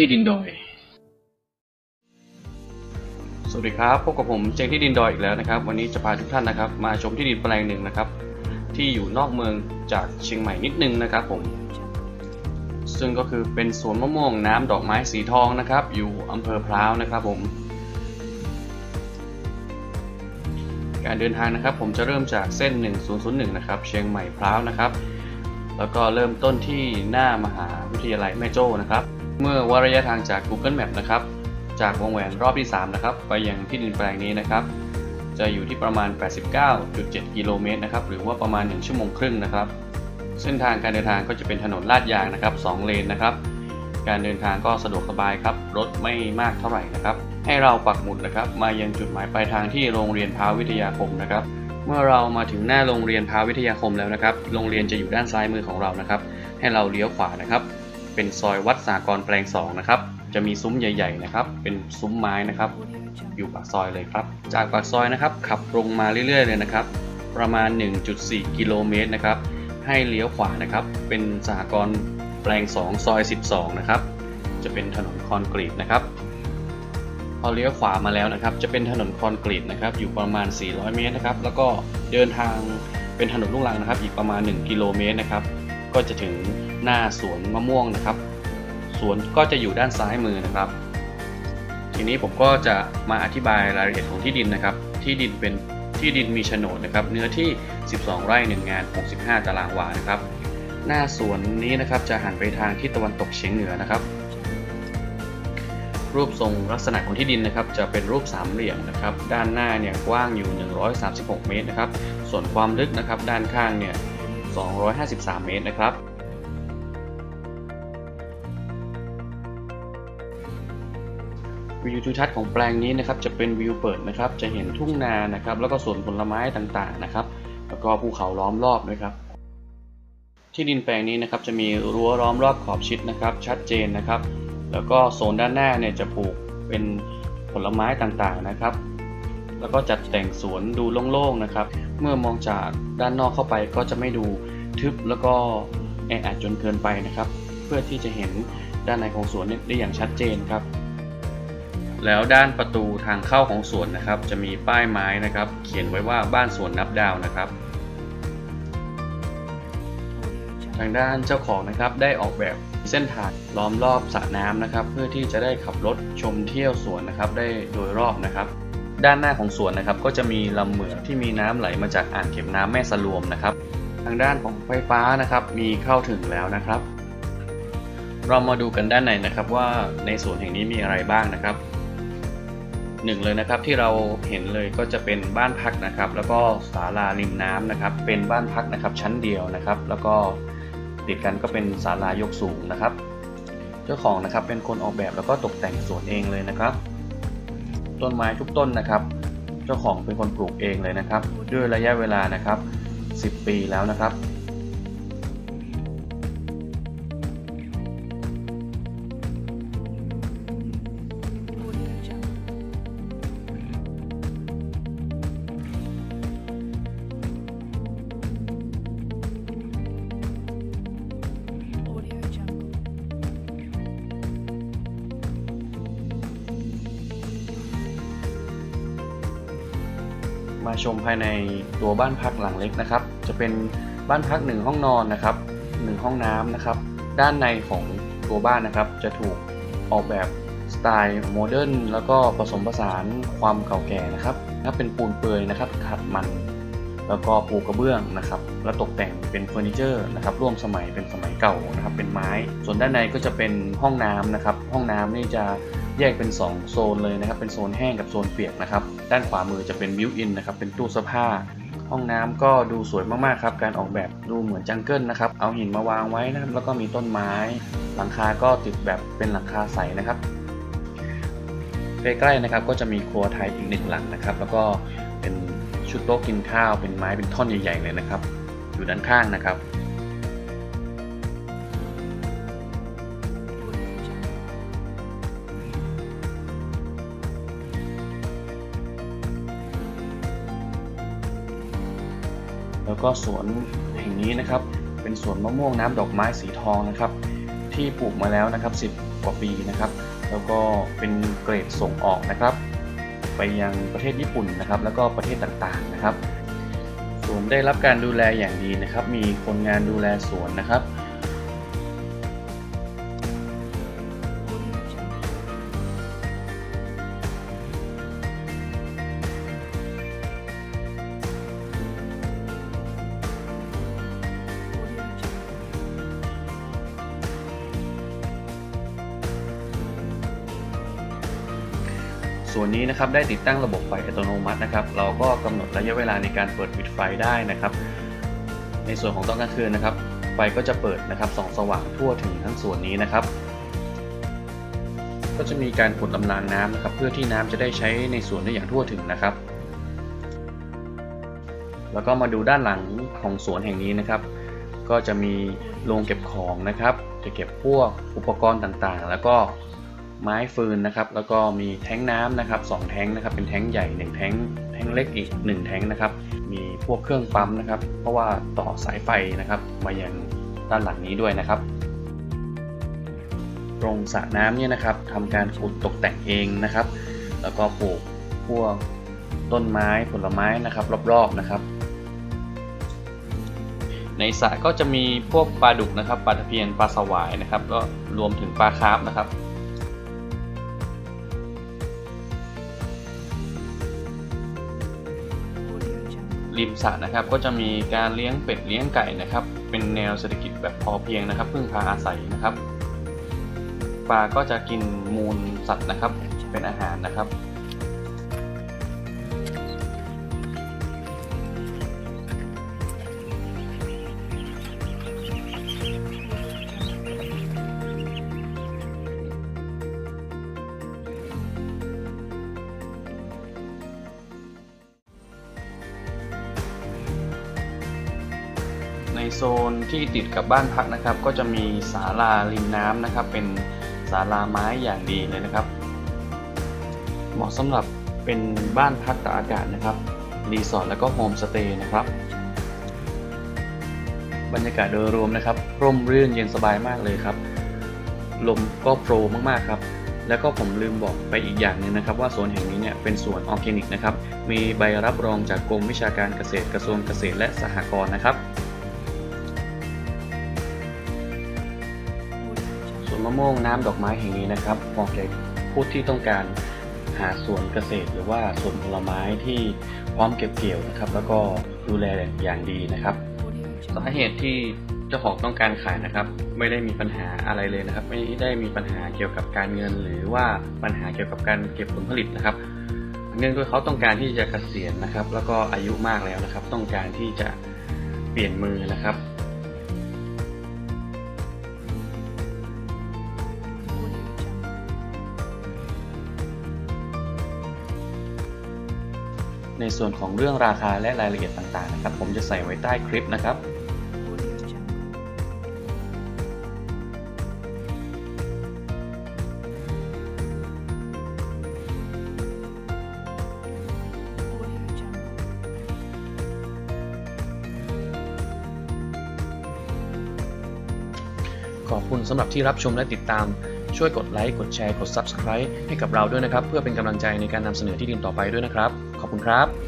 ที่ดินดอย สวัสดีครับพบกับผมเจงที่ดินดอยอีกแล้วนะครับ วันนี้จะพาทุกท่านนะครับ มาชมที่ดินแปลงหนึ่งนะครับ ที่อยู่นอกเมืองจากเชียงใหม่นิดนึงนะครับผม ซึ่งก็คือเป็นสวนมะม่วงน้ำดอกไม้สีทองนะครับ อยู่อำเภอพร้าวนะครับผม การเดินทางนะครับ ผมจะเริ่มจากเส้น 1001 นะครับ เชียงใหม่พร้าวนะครับ แล้วก็เริ่มต้นที่หน้ามหาวิทยาลัยแม่โจ้นะครับ เมื่อวัดระยะทางจาก Google Map นะครับ จากวงแหวนรอบที่ 3 นะครับ ไปยังที่ดินแปลงนี้นะครับ จะอยู่ที่ประมาณ 89.7 กิโลเมตรนะครับ หรือว่าประมาณ 1 ชั่วโมงครึ่งนะครับ เส้นทางการเดินทางก็จะเป็นถนนลาดยางนะครับ 2 เลนนะครับ การเดินทางก็สะดวกสบายครับ รถไม่มากเท่าไหร่นะครับ ให้เราปักหมุดนะครับ มายังจุดหมายปลายทางที่โรงเรียนพาวิทยาคมนะครับ เมื่อเรามาถึงหน้าโรงเรียนพาวิทยาคมแล้วนะครับ โรงเรียนจะอยู่ด้านซ้ายมือของเรานะครับ ให้เราเลี้ยวขวานะครับ เป็นซอยวัดสากรแปลงสองนะครับ จะมีซุ้มใหญ่ๆนะครับ เป็นซุ้มไม้นะครับ อยู่ปากซอยเลยครับ จากปากซอยนะครับ ขับตรงมาเรื่อยๆเลยนะครับ ประมาณ 1.4 กิโลเมตรนะครับ ให้เลี้ยวขวานะครับ เป็นสหกรแปลง2ซอย 12 นะครับ จะเป็นถนนคอนกรีตนะครับ พอเลี้ยวขวามาแล้วนะครับ จะเป็นถนนคอนกรีตนะครับ อยู่ประมาณ 400 เมตรนะครับ แล้วก็เดินทางเป็นถนนลูกรังนะครับ อีกประมาณ 1 กิโลเมตรนะครับ ก็จะถึงหน้าสวนมะม่วงนะครับสวนก็จะอยู่ด้านซ้ายมือนะครับ ทีนี้ผมก็จะมาอธิบายรายละเอียดของที่ดินนะครับ ที่ดินเป็นที่ดินมีโฉนดนะครับ เนื้อที่ 12 ไร่1งาน 65 ตารางวานะครับ หน้าสวนนี้นะครับจะหันไปทางทิศตะวันตกเฉียงเหนือนะครับ รูปทรงลักษณะของที่ดินนะครับ จะเป็นรูปสามเหลี่ยมนะครับ ด้านหน้าเนี่ยกว้างอยู่ 136 เมตรนะครับ ส่วนความลึกนะครับ ด้านข้างเนี่ย 253 เมตรนะครับวิวทิวทัศน์ของแปลงนี้นะครับจะเป็นวิวเปิดนะครับ จะเห็นทุ่งนานะครับ แล้วก็สวนผลไม้ต่างๆนะครับ แล้วก็ภูเขาล้อมรอบด้วยครับ ที่ดินแปลงนี้นะครับจะมีรั้วล้อมรอบขอบชิดนะครับ ชัดเจนนะครับ แล้วก็โซนด้านหน้าเนี่ยจะปลูกเป็นผลไม้ต่างๆนะครับ แล้วก็จัดแต่งสวนดูโล่งๆนะครับ เมื่อมองจากด้านนอกเข้าไปก็จะไม่ดู ทึบแล้วก็แออัดจนเกินไปนะครับ เพื่อที่จะเห็นด้านในของสวนได้อย่างชัดเจนครับ แล้วด้านประตูทางเข้าของสวนนะครับ จะมีป้ายไม้นะครับ เขียนไว้ว่าบ้านสวนนับดาวนะครับทางด้านเจ้าของนะครับได้ออกแบบเส้นทางล้อมรอบสระน้ำนะครับ เพื่อที่จะได้ขับรถชมเที่ยวสวนนะครับ ได้โดยรอบนะครับ ด้านหน้าของสวนนะครับ ก็จะมีลำเหมือที่มีน้ำไหลมาจากอ่างเก็บน้ำแม่สลวมนะครับ ทางด้านของไฟฟ้านะครับ มีเข้าถึงแล้วนะครับ เรามาดูกันด้านในนะครับว่าในสวนแห่งนี้มีอะไรบ้างนะครับหนึ่งเลยนะครับที่เราเห็นเลยก็จะเป็นบ้านพักนะครับ แล้วก็ศาลาริมน้ำนะครับ เป็นบ้านพักนะครับชั้นเดียวนะครับ แล้วก็ติดกันก็เป็นศาลายกสูงนะครับ เจ้าของนะครับเป็นคนออกแบบแล้วก็ตกแต่งสวนเองเลยนะครับ ต้นไม้ทุกต้นนะครับ เจ้าของเป็นคนปลูกเองเลยนะครับ ด้วยระยะเวลานะครับ 10 ปีแล้วนะครับ ชมภายในตัวบ้านพักหลังเล็กนะครับ จะเป็นบ้านพักหนึ่งห้องนอนนะครับหนึ่งห้องน้ำนะครับ ด้านในของตัวบ้านนะครับ จะถูกออกแบบสไตล์โมเดิร์นแล้วก็ผสมผสานความเก่าแก่นะครับถ้าเป็นปูนเปลือยนะครับขัดมัน แล้วก็ปูกระเบื้องนะครับ แล้วตกแต่งเป็นเฟอร์นิเจอร์นะครับ ร่วมสมัยเป็นสมัยเก่านะครับ เป็นไม้ ส่วนด้านในก็จะเป็นห้องน้ำนะครับ ห้องน้ำนี่จะ แยกเป็น 2 โซนเลยนะครับเป็นโซนแห้งกับโซนเปียกนะครับด้านขวามือจะเป็นบิวอินนะครับเป็นตู้เสื้อผ้า ห้องน้ำก็ดูสวยมากๆครับการออกแบบดูเหมือนจังเกิลนะครับเอาหินมาวางไว้นะครับแล้วก็มีต้นไม้ หลังคาก็ติดแบบเป็นหลังคาใสนะครับใกล้ๆนะครับก็จะมีครัวไทยอีกหนึ่งหลังนะครับ แล้วก็เป็นชุดโต๊ะกินข้าวเป็นไม้เป็นท่อนใหญ่ๆเลยนะครับ อยู่ด้านข้างนะครับ แล้วก็สวนแห่งนี้นะครับ เป็นสวนมะม่วงน้ำดอกไม้สีทองนะครับ ที่ปลูกมาแล้วนะครับกว่าปีนะครับ แล้วก็เป็นเกรดส่งออกนะครับ ไปยังประเทศญี่ปุ่นนะครับ แล้วก็ประเทศต่างๆนะครับ สวนได้รับการดูแลอย่างดีนะครับ มีคนงานดูแลสวนนะครับ ส่วนนี้นะครับได้ติดตั้งระบบไฟอัตโนมัตินะครับ เราก็กำหนดระยะเวลาในการเปิดปิดไฟได้นะครับ ในส่วนของตอนกลางคืนนะครับ ไฟก็จะเปิดนะครับส่องสว่างทั่วถึงทั้งส่วนนี้นะครับ ก็จะมีการกดลำรางน้ำนะครับ เพื่อที่น้ำจะได้ใช้ในสวนได้อย่างทั่วถึงนะครับ แล้วก็มาดูด้านหลังของสวนแห่งนี้นะครับ ก็จะมีโรงเก็บของนะครับ จะเก็บพวกอุปกรณ์ต่างๆ แล้วก็ ไม้ฟืนนะครับ แล้วก็มีแท้งน้ำนะครับสองแท้งนะครับ เป็นแท้งใหญ่หนึ่งแท้งแท้งเล็กอีกหนึ่งแท้งนะครับ มีพวกเครื่องปั๊มนะครับ เพราะว่าต่อสายไฟนะครับ มายังด้านหลังนี้ด้วยนะครับ ตรงสระน้ำเนี่ยนะครับทำการขุดตกแต่งเองนะครับ แล้วก็ปลูกพวกต้นไม้ผลไม้นะครับ รอบๆนะครับ ในสระก็จะมีพวกปลาดุกนะครับปลาตะเพียนปลาสวายนะครับ ก็รวมถึงปลาคาร์ฟนะครับ ริมสระนะครับ ก็จะมีการเลี้ยงเป็ดเลี้ยงไก่นะครับ เป็นแนวเศรษฐกิจแบบพอเพียงนะครับ พึ่งพาอาศัยนะครับปลาก็จะกินมูลสัตว์นะครับ เป็นอาหารนะครับ โซนที่ติดกับบ้านพักนะครับ ก็จะมีศาลาริมน้ำนะครับ เป็นศาลาไม้อย่างดีเลยนะครับ เหมาะสำหรับเป็นบ้านพักตากอากาศนะครับรีสอร์ทแล้วก็โฮมสเตย์นะครับ บรรยากาศโดยรวมนะครับ ร่มรื่นเย็นสบายมากเลยครับ ลมก็โปรมากๆครับแล้วก็ผมลืมบอกไปอีกอย่างหนึงนะครับ ว่าสวนแห่งนี้เนี่ยเป็นสวนออร์แกนิกนะครับ มีใบรับรองจากกรมวิชาการเกษตรกระทรวงเกษตรและสหกรณ์นะครับ ม่วงน้ำดอกไม้แห่งนี้นะครับเหมาะแก่ผู้ที่ต้องการหาสวนเกษตร หรือว่าสวนผลไม้ที่พร้อมเก็บเกี่ยวนะครับ แล้วก็ดูแลอย่างดีนะครับสาเหตุที่เจ้าของต้องการขายนะครับ ไม่ได้มีปัญหาอะไรเลยนะครับ ไม่ได้มีปัญหาเกี่ยวกับการเงิน หรือว่าปัญหาเกี่ยวกับการเก็บผลผลิตนะครับ เนื่องด้วยเขาต้องการที่จะเกษียณนะครับ แล้วก็อายุมากแล้วนะครับ ต้องการที่จะเปลี่ยนมือนะครับ ในส่วนของเรื่องราคาและรายละเอียดต่างๆนะครับ ผมจะใส่ไว้ใต้คลิปนะครับขอบคุณสำหรับที่รับชมและติดตาม ช่วยกดไลค์ กดแชร์ กด Subscribe ให้กับเราด้วยนะครับ เพื่อเป็นกำลังใจในการนำเสนอที่ดินต่อไปด้วยนะครับ ขอบคุณครับ